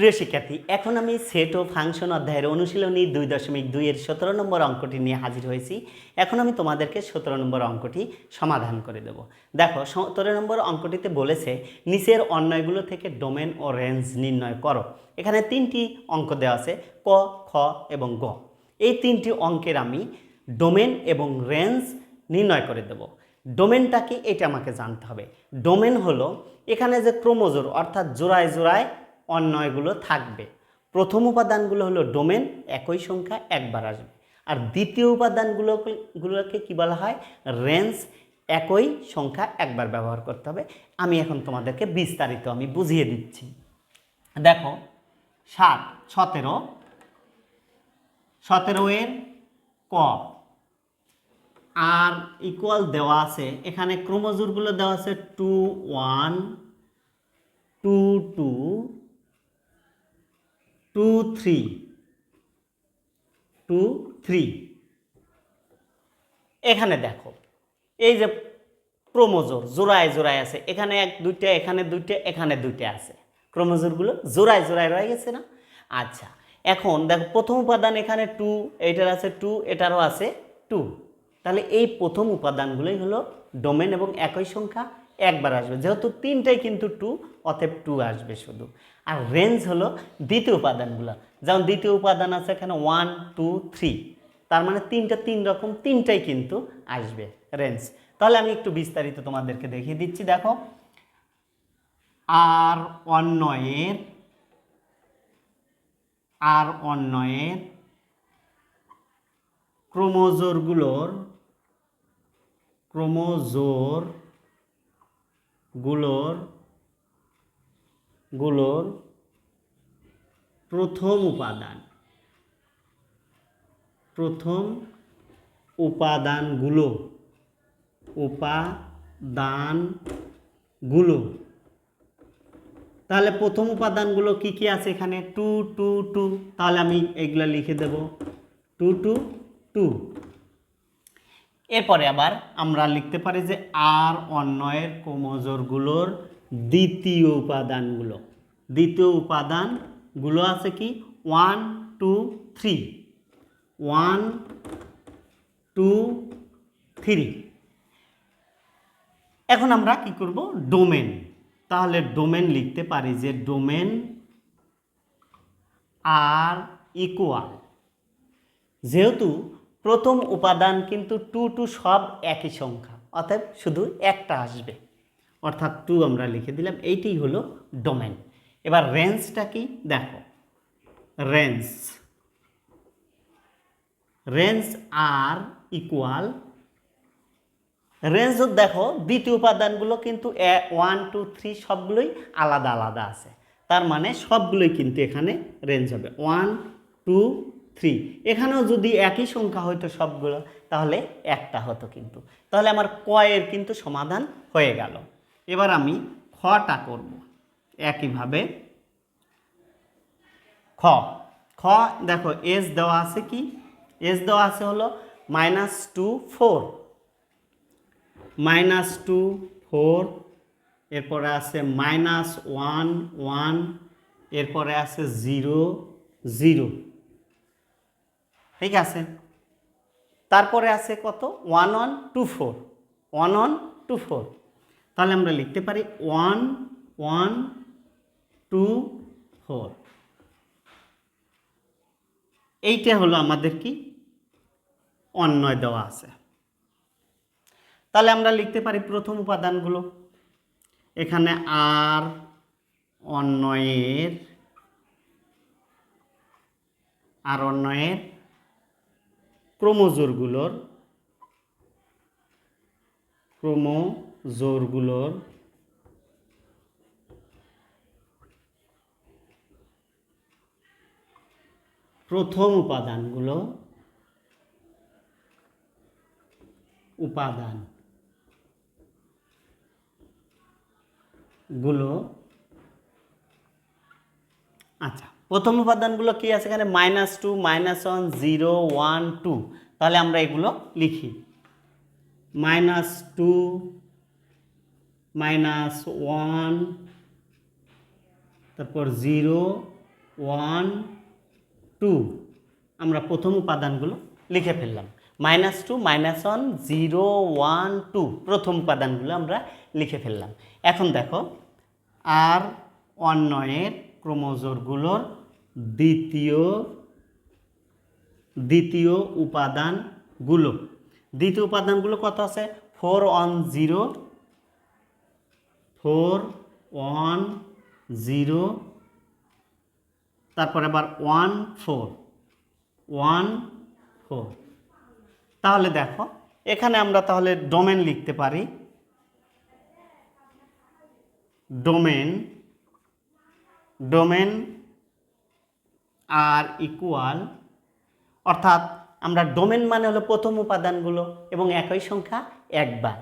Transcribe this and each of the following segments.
প্রিয় শিক্ষার্থী, এখন আমি সেট ও ফাংশন অধ্যায়ের অনুশীলনী দুই দশমিক দুইয়ের সতেরো নম্বর অঙ্কটি নিয়ে হাজির হয়েছি। এখন আমি তোমাদেরকে সতেরো নম্বর অঙ্কটি সমাধান করে দেব। দেখো, সতেরো নম্বর অঙ্কটিতে বলেছে, নিচের অন্যয়গুলো থেকে ডোমেন ও রেঞ্জ নির্ণয় করো। এখানে তিনটি অঙ্ক দেওয়া আছে, ক, খ এবং গ। এই তিনটি অঙ্কের আমি ডোমেন এবং রেঞ্জ নির্ণয় করে দেব। ডোমেনটা কি এটা আমাকে জানতে হবে। ডোমেন হলো, এখানে যে ক্রোমোজোর অর্থাৎ জোড়ায় জোড়ায় অন্যয়গুলো থাকবে। প্রথম উপাদানগুলো হলো ডোমেন, একই সংখ্যা একবার আসবে। আর দ্বিতীয় উপাদানগুলো গুলোকে কি বলা হয়? রেঞ্জ, একই সংখ্যা একবার ব্যবহার করতে হবে। আমি এখন তোমাদেরকে বিস্তারিত আমি বুঝিয়ে দিচ্ছি। দেখো, সাত, সতেরো সতেরো এর ক। আর ইকুয়াল দেওয়া আছে, এখানে ক্রোমোজোরগুলো দেওয়া আছে two one two two three two three এখানে দেখো, এই যে ক্রোমোজোর জোড়ায় জোড়ায় আছে, এখানে এক, দুইটা, এখানে দুইটা এখানে দুইটা আছে। ক্রোমোজোরগুলো জোড়ায় জোড়ায় রয়ে গেছে না? আচ্ছা এখন দেখো, প্রথম উপাদান এখানে টু এইটার আছে টু এটারও আছে টু তাহলে এই প্রথম উপাদানগুলোই হলো ডোমেন এবং একই সংখ্যা। একবার আসবে। যেহেতু তিনটাই কিন্তু টু অতএব টু আসবে শুধু। আর রেঞ্জ হলো দ্বিতীয় উপাদানগুলো। যেমন দ্বিতীয় উপাদান আছে এখানে ওয়ান টু থ্রি তার মানে তিনটা তিন রকম, তিনটাই কিন্তু আসবে রেঞ্জ তাহলে আমি একটু বিস্তারিত তোমাদেরকে দেখিয়ে দিচ্ছি, দেখো। আর অন্যয়ের আর অন্যয়ের ক্রোমোজোরগুলোর, ক্রোমোজোর গুলোর গুলোর প্রথম উপাদান। প্রথম উপাদানগুলো উপাদানগুলো। তাহলে প্রথম উপাদানগুলো কি কি আছে এখানে? Two two two. তাহলে আমি এগুলো লিখে দেব। Two two two. এরপরে আবার আমরা লিখতে পারি যে আর অন্যয়ের ক্রোমোজোরগুলোর দ্বিতীয় উপাদানগুলো। দ্বিতীয় উপাদানগুলো আছে কি? One two three one two three এখন আমরা কি করব? ডোমেন তাহলে ডোমেন লিখতে পারি যে ডোমেন আর ইকুয়াল যেহেতু প্রথম উপাদান কিন্তু টু টু সব একই সংখ্যা, অতএব শুধু একটা আসবে। অর্থাৎ টু আমরা লিখে দিলাম এইটাই হলো ডোমেন এবার রেঞ্জটা কি? দেখো range range R equal range দেখো, দ্বিতীয় উপাদানগুলো কিন্তু ওয়ান টু থ্রি সবগুলোই আলাদা আলাদা আছে। তার মানে সবগুলোই কিন্তু এখানে রেঞ্জ হবে। ওয়ান টু থ্রি এখানেও যদি একই সংখ্যা হতো সবগুলো, তাহলে একটা হতো কিন্তু। তাহলে আমার কয়ের কিন্তু সমাধান হয়ে গেল। এবার আমি খটা করব একইভাবে। খ। খ, দেখো এস দেওয়া আছে কি? এস দেওয়া আছে হলো minus two four minus two four এরপরে আছে মাইনাস ওয়ান ওয়ান এরপরে আছে জিরো জিরো ঠিক আছে? তারপরে আছে কত? One one two four one one two four তাহলে আমরা লিখতে পারি ওয়ান ওয়ান টু ফোর এইটা হলো আমাদের কি? অন্যয় দেওয়া আছে। তাহলে আমরা লিখতে পারি প্রথম উপাদানগুলো। এখানে আর অন্যয়ের আর অন্যয়ের ক্রোমোজোরগুলোর ক্রোমোজোরগুলোর প্রথম উপাদানগুলো উপাদানগুলো আচ্ছা প্রথম উপাদানগুলো কি আছে এখানে? Minus two minus one zero one two তাহলে আমরা এগুলো লিখি। মাইনাস টু মাইনাস ওয়ান তারপর জিরো ওয়ান টু আমরা প্রথম উপাদানগুলো লিখে ফেললাম। Minus two minus one zero one two প্রথম উপাদানগুলো আমরা লিখে ফেললাম। এখন দেখো, আর অন্যয়ের ক্রোমোজোরগুলোর দ্বিতীয় দ্বিতীয় উপাদানগুলো। দ্বিতীয় উপাদানগুলো কত আছে? Four one zero, four one zero, তারপরে আবার ওয়ান ফোর ওয়ান ফোর। তাহলে দেখো, এখানে আমরা তাহলে ডোমেন লিখতে পারি। ডোমেন ডোমেন আর ইকুয়াল অর্থাৎ আমরা ডোমেন মানে হলো প্রথম উপাদানগুলো এবং একই সংখ্যা একবার।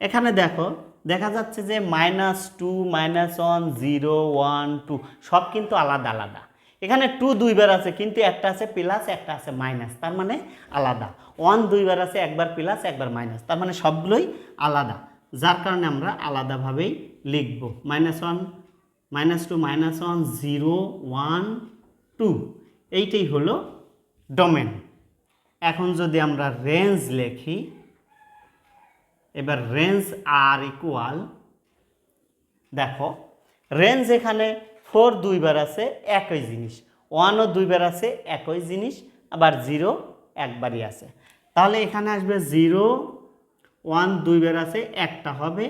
এখানে দেখো, দেখা যাচ্ছে যে minus two minus one zero one two সব কিন্তু আলাদা আলাদা। এখানে টু দুইবার আছে, কিন্তু একটা আছে প্লাস একটা আছে মাইনাস তার মানে আলাদা। ওয়ান দুইবার আছে, একবার প্লাস একবার মাইনাস তার মানে সবগুলোই আলাদা। যার কারণে আমরা আলাদাভাবেই লিখব। Minus one minus two minus one zero one two, এইটাই হলো ডোমেন এখন যদি আমরা রেঞ্জ লিখি, এবার রেঞ্জ আর ইকুয়াল দেখো রেঞ্জ এখানে ফোর দুইবার আছে, একই জিনিস। ওয়ানও দুইবার আছে, একই জিনিস, আবার জিরো একবারই আছে। তাহলে এখানে আসবে জিরো ওয়ান দুইবার আছে, একটা হবে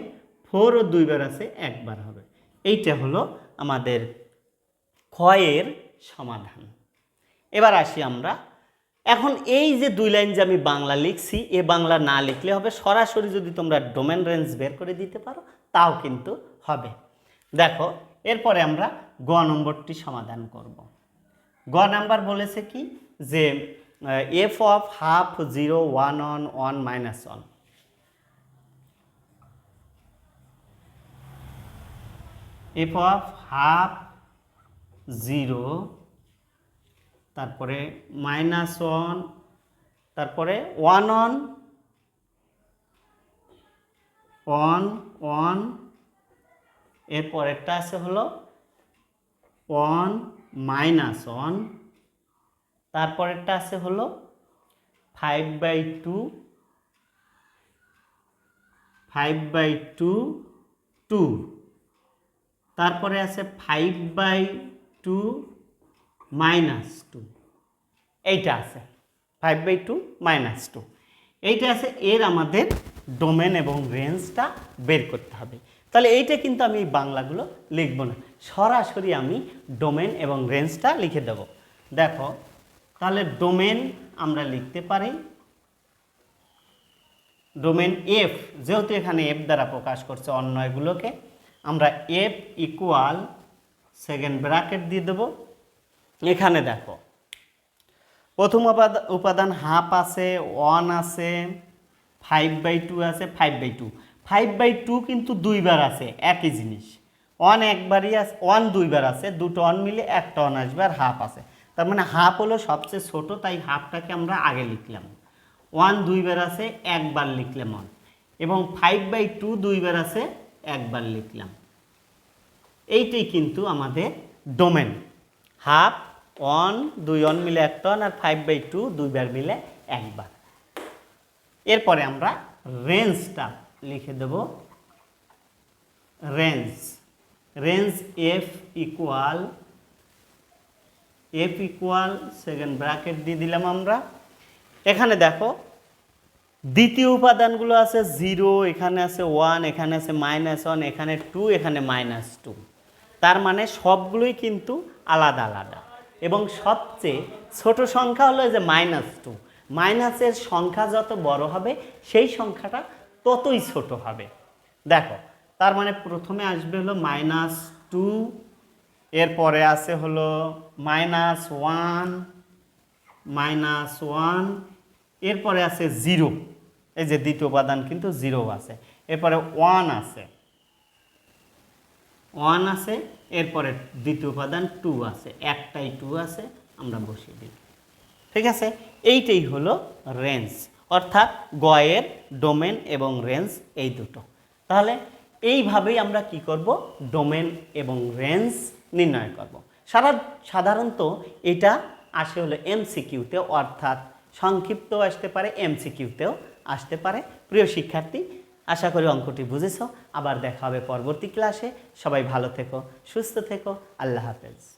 ফোরও দুইবার আছে, একবার হবে। এইটা হলো আমাদের ক্ষয়ের সমাধান। এবার আসি আমরা। এখন এই যে দুই লাইন যে আমি বাংলা লিখছি, এ বাংলা না লিখলে হবে, সরাসরি যদি তোমরা ডোমেন রেঞ্জ বের করে দিতে পারো, তাও কিন্তু হবে। দেখো, এরপরে আমরা গ নম্বরটি সমাধান করব। গ নাম্বার বলেছে কি? যে F of half zero one on one minus one F of half zero, তারপরে মাইনাস ওয়ান, তারপরে ওয়ান অন ওয়ান ওয়ানের পরেরটা আছে হলো ওয়ান মাইনাস ওয়ান তারপরেরটা আছে হলো five by two, five by two two, তারপরে আছে five by two minus two. এইটা আছে। Five by two minus two. এইটা আছে এর আমাদের ডোমেন এবং রেঞ্জটা বের করতে হবে। তাহলে এইটা কিন্তু আমি বাংলাগুলো লিখব না। সরাসরি আমি ডোমেন এবং রেঞ্জটা লিখে দেব। দেখো, তাহলে ডোমেন আমরা লিখতে পারি। ডোমেন এফ, যেহেতু এখানে এফ দ্বারা প্রকাশ করছে অন্যয়গুলোকে আমরা এফ ইকুয়াল সেকেন্ড ব্র্যাকেট দিয়ে দেবো। এখানে দেখো, প্রথম উপাদান হাফ আছে, ওয়ান আছে ফাইভ বাই টু আছে five by two five by two কিন্তু দুইবার আছে, একই জিনিস। ওয়ান একবারই আছে ওয়ান দুইবার আছে, দুটো ওয়ান মিলে একটা ওয়ান আসবে আর হাফ আছে। তার মানে হাফ হলো সবচেয়ে ছোট, তাই হাফটাকে আমরা আগে লিখলাম। ওয়ান দুইবার আছে, একবার লিখলাম ওয়ান এবং ফাইভ বাই টু দুইবার আছে, একবার লিখলাম। এইটাই কিন্তু আমাদের ডোমেন হাফ ওয়ান দুই ওয়ান মিলে একটা ওয়ান আর ফাইভ বাই টু দুইবার মিলে একবার এরপরে আমরা রেঞ্জটা লিখে দেব। Range range F equal F equal second bracket দিয়ে দিলাম আমরা। এখানে দেখো, দ্বিতীয় উপাদানগুলো আছে জিরো এখানে আছে ওয়ান এখানে আছে মাইনাস ওয়ান এখানে টু এখানে মাইনাস টু তার মানে সবগুলোই কিন্তু আলাদা আলাদা। এবং সবচেয়ে ছোট সংখ্যা হলো যে মাইনাস টু মাইনাসের সংখ্যা যত বড় হবে, সেই সংখ্যাটা ততই ছোট হবে। দেখো, তার মানে প্রথমে আসবে হলো মাইনাস টু এরপরে আছে হলো মাইনাস ওয়ান মাইনাস ওয়ান এরপরে আছে জিরো এই যে দ্বিতীয় উপাদান কিন্তু জিরো আছে। এরপরে ওয়ান আছে। ওয়ান আছে, এরপরে দ্বিতীয় উপাদান টু আছে, একটাই টু আছে, আমরা বসিয়ে দিই। ঠিক আছে? এইটাই হলো রেঞ্জ অর্থাৎ গয়ের ডোমেন এবং রেঞ্জ এই দুটো। তাহলে এইভাবেই আমরা কি করব? ডোমেন এবং রেঞ্জ নির্ণয় করব। সারা, সাধারণত এটা আসে হলো এমসিকিউতে, অর্থাৎ সংক্ষিপ্তও আসতে পারে, এমসিকিউতেও আসতে পারে। প্রিয় শিক্ষার্থী আশা করি অঙ্কটি বুঝেছ। আবার দেখা হবে পরবর্তী ক্লাসে। সবাই ভালো থেকো, সুস্থ থেকো। আল্লাহ হাফেজ।